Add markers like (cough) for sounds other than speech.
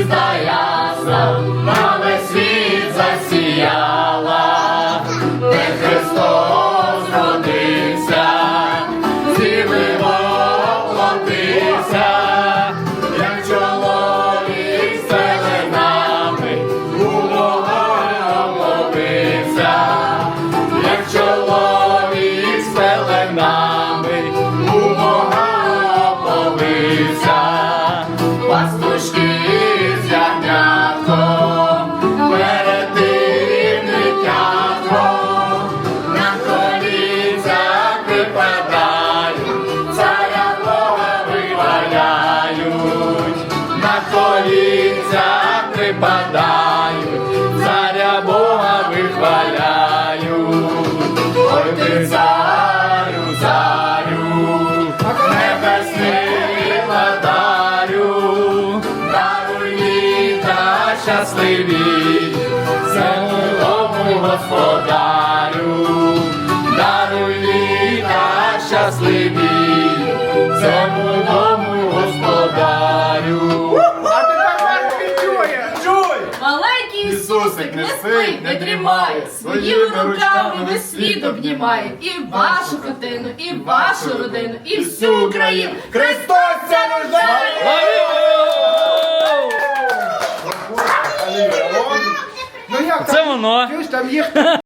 is thy припадають, царя Бога вихваляють. Ой ти царю, царю, небесний владарю, даруй літа щасливі, земному господарю, даруй літа щасливі, Маленький Ісусик не спить, не дрімає, своїми руками весь світ обнімає. І вашу хатину, і вашу родину, і всю Україну. Христос це рождає! Ну Це воно. Чуєш, там їх (laughs)